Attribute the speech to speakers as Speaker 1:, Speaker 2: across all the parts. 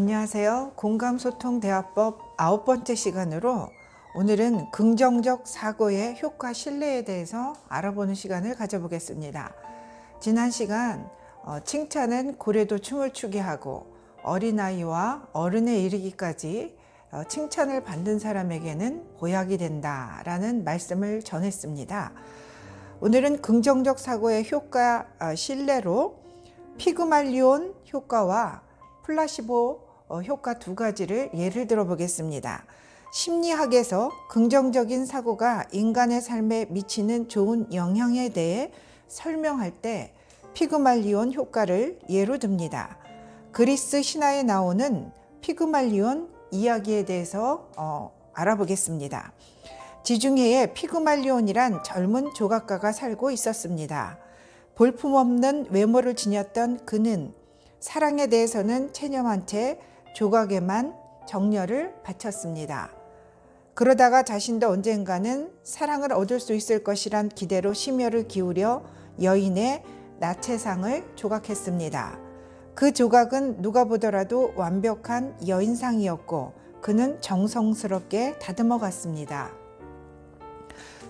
Speaker 1: 안녕하세요. 공감소통대화법 아홉 번째 시간으로 오늘은 긍정적 사고의 효과 신뢰에 대해서 알아보는 시간을 가져보겠습니다. 지난 시간 어, 칭찬은 고래도 춤을 추게 하고 어린아이와 어른에 이르기까지 어, 칭찬을 받는 사람에게는 보약이 된다라는 말씀을 전했습니다. 오늘은 긍정적 사고의 효과 어, 신뢰로 피그말리온 효과와 플라시보 어, 효과 두 가지를 예를 들어 보겠습니다. 심리학에서 긍정적인 사고가 인간의 삶에 미치는 좋은 영향에 대해 설명할 때 피그말리온 효과를 예로 듭니다. 그리스 신화에 나오는 피그말리온 이야기에 대해서 어, 알아보겠습니다. 지중해에 피그말리온이란 젊은 조각가가 살고 있었습니다. 볼품없는 외모를 지녔던 그는 사랑에 대해서는 체념한 채 조각에만 정열을 바쳤습니다. 그러다가 자신도 언젠가는 사랑을 얻을 수 있을 것이란 기대로 심혈을 기울여 여인의 나체상을 조각했습니다. 그 조각은 누가 보더라도 완벽한 여인상이었고 그는 정성스럽게 다듬어 갔습니다.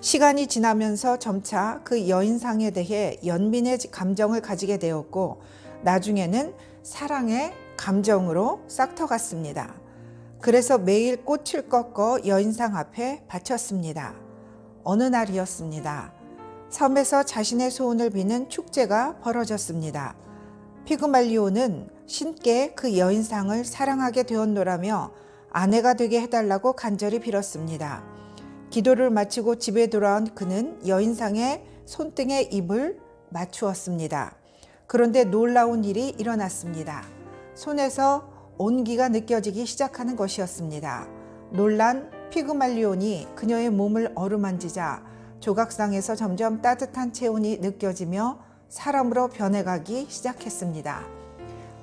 Speaker 1: 시간이 지나면서 점차 그 여인상에 대해 연민의 감정을 가지게 되었고 나중에는 사랑의 감정으로 싹터갔습니다. 그래서 매일 꽃을 꺾어 여인상 앞에 바쳤습니다. 어느 날이었습니다. 섬에서 자신의 소원을 비는 축제가 벌어졌습니다. 피그말리오는 신께 그 여인상을 사랑하게 되었노라며 아내가 되게 해달라고 간절히 빌었습니다. 기도를 마치고 집에 돌아온 그는 여인상의 손등에 입을 맞추었습니다. 그런데 놀라운 일이 일어났습니다. 손에서 온기가 느껴지기 시작하는 것이었습니다. 놀란 피그말리온이 그녀의 몸을 어루만지자 조각상에서 점점 따뜻한 체온이 느껴지며 사람으로 변해가기 시작했습니다.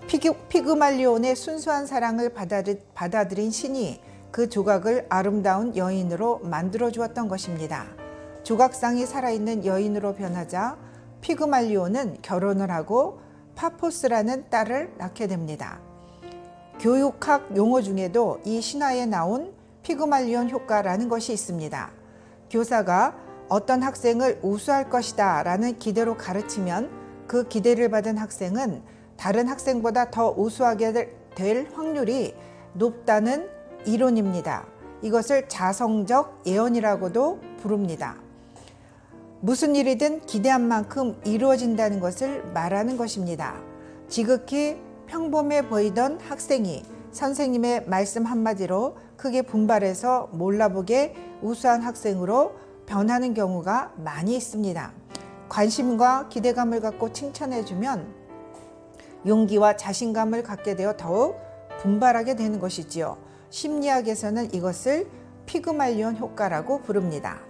Speaker 1: 피그, 피그말리온의 순수한 사랑을 받아들, 받아들인 신이 그 조각을 아름다운 여인으로 만들어 주었던 것입니다. 조각상이 살아있는 여인으로 변하자 피그말리오는 결혼을 하고 파포스라는 딸을 낳게 됩니다. 교육학 용어 중에도 이 신화에 나온 피그말리온 효과라는 것이 있습니다. 교사가 어떤 학생을 우수할 것이다 라는 기대로 가르치면 그 기대를 받은 학생은 다른 학생보다 더 우수하게 될 확률이 높다는 이론입니다. 이것을 자성적 예언이라고도 부릅니다. 무슨 일이든 기대한 만큼 이루어진다는 것을 말하는 것입니다. 지극히 평범해 보이던 학생이 선생님의 말씀 한마디로 크게 분발해서 몰라보게 우수한 학생으로 변하는 경우가 많이 있습니다. 관심과 기대감을 갖고 칭찬해주면 용기와 자신감을 갖게 되어 더욱 분발하게 되는 것이지요. 심리학에서는 이것을 피그말리온 효과라고 부릅니다.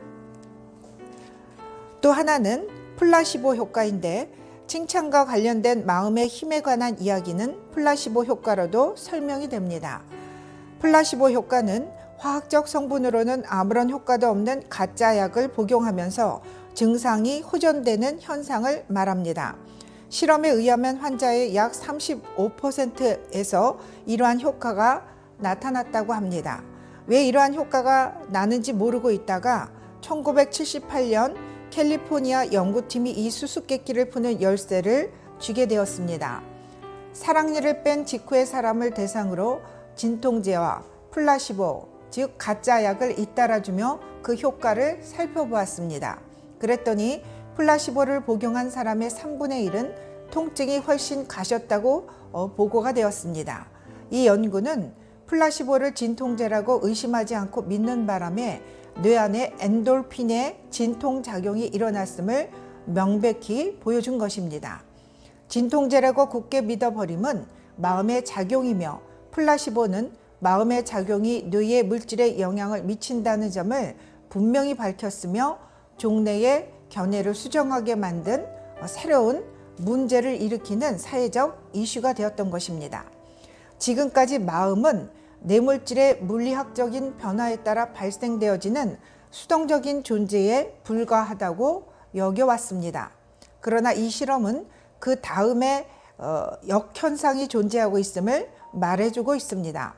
Speaker 1: 또 하나는 플라시보 효과인데 칭찬과 관련된 마음의 힘에 관한 이야기는 플라시보 효과로도 설명이 됩니다. 플라시보 효과는 화학적 성분으로는 아무런 효과도 없는 가짜 약을 복용하면서 증상이 호전되는 현상을 말합니다. 실험에 의하면 환자의 약 35%에서 이러한 효과가 나타났다고 합니다. 왜 이러한 효과가 나는지 모르고 있다가 1978년 캘리포니아 연구팀이 이 수수께끼를 푸는 열쇠를 쥐게 되었습니다. 사랑니를 뺀 직후의 사람을 대상으로 진통제와 플라시보, 즉 가짜 약을 잇따라주며 그 효과를 살펴보았습니다. 그랬더니 플라시보를 복용한 사람의 3분의 1은 통증이 훨씬 가셨다고 어, 보고가 되었습니다. 이 연구는 플라시보를 진통제라고 의심하지 않고 믿는 바람에 뇌 안에 엔돌핀의 진통작용이 일어났음을 명백히 보여준 것입니다. 진통제라고 굳게 믿어버림은 마음의 작용이며 플라시보는 마음의 작용이 뇌의 물질에 영향을 미친다는 점을 분명히 밝혔으며 종래의 견해를 수정하게 만든 새로운 문제를 일으키는 사회적 이슈가 되었던 것입니다. 지금까지 마음은 뇌물질의 물리학적인 변화에 따라 발생되어지는 수동적인 존재에 불과하다고 여겨왔습니다. 그러나 이 실험은 그 다음에 어, 역현상이 존재하고 있음을 말해주고 있습니다.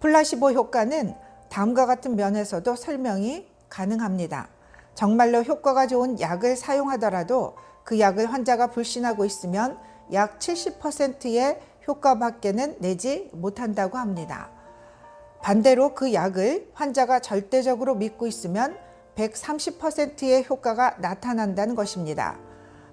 Speaker 1: 플라시보 효과는 다음과 같은 면에서도 설명이 가능합니다. 정말로 효과가 좋은 약을 사용하더라도 그 약을 환자가 불신하고 있으면 약 70%의 효과밖에는 내지 못한다고 합니다. 반대로 그 약을 환자가 절대적으로 믿고 있으면 130%의 효과가 나타난다는 것입니다.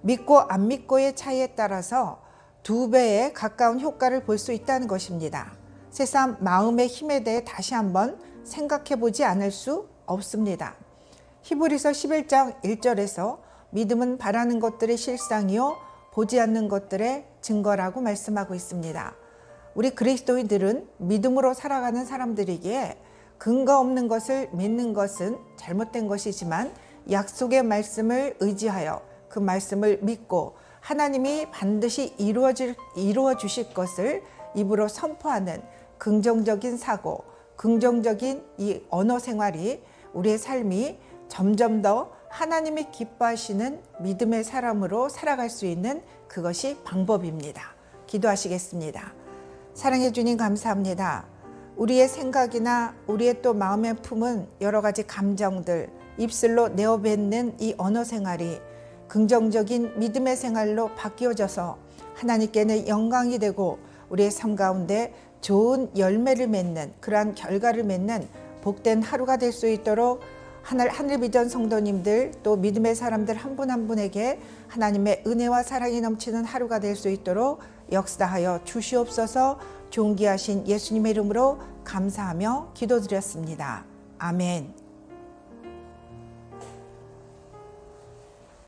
Speaker 1: 믿고 안 믿고의 차이에 따라서 두 배에 가까운 효과를 볼 수 있다는 것입니다. 새삼 마음의 힘에 대해 다시 한번 생각해 보지 않을 수 없습니다. 히브리서 11장 1절에서 믿음은 바라는 것들의 실상이요 보지 않는 것들의 증거라고 말씀하고 있습니다. 우리 그리스도인들은 믿음으로 살아가는 사람들이기에 근거 없는 것을 믿는 것은 잘못된 것이지만 약속의 말씀을 의지하여 그 말씀을 믿고 하나님이 반드시 이루어질, 이루어 주실 것을 입으로 선포하는 긍정적인 사고, 긍정적인 이 언어 생활이 우리의 삶이 점점 더 하나님이 기뻐하시는 믿음의 사람으로 살아갈 수 있는 그것이 방법입니다. 기도하시겠습니다. 사랑해 주님 감사합니다. 우리의 생각이나 우리의 또 마음에 품은 여러 가지 감정들, 입술로 내어뱉는 이 언어 생활이 긍정적인 믿음의 생활로 바뀌어져서 하나님께는 영광이 되고 우리의 삶 가운데 좋은 열매를 맺는 그러한 결과를 맺는 복된 하루가 될 수 있도록 하늘 하늘 비전 성도님들 또 믿음의 사람들 한분한 분에게 하나님의 은혜와 사랑이 넘치는 하루가 될 수 있도록 역사하여 주시옵소서 존귀하신 예수님의 이름으로 감사하며 기도드렸습니다. 아멘.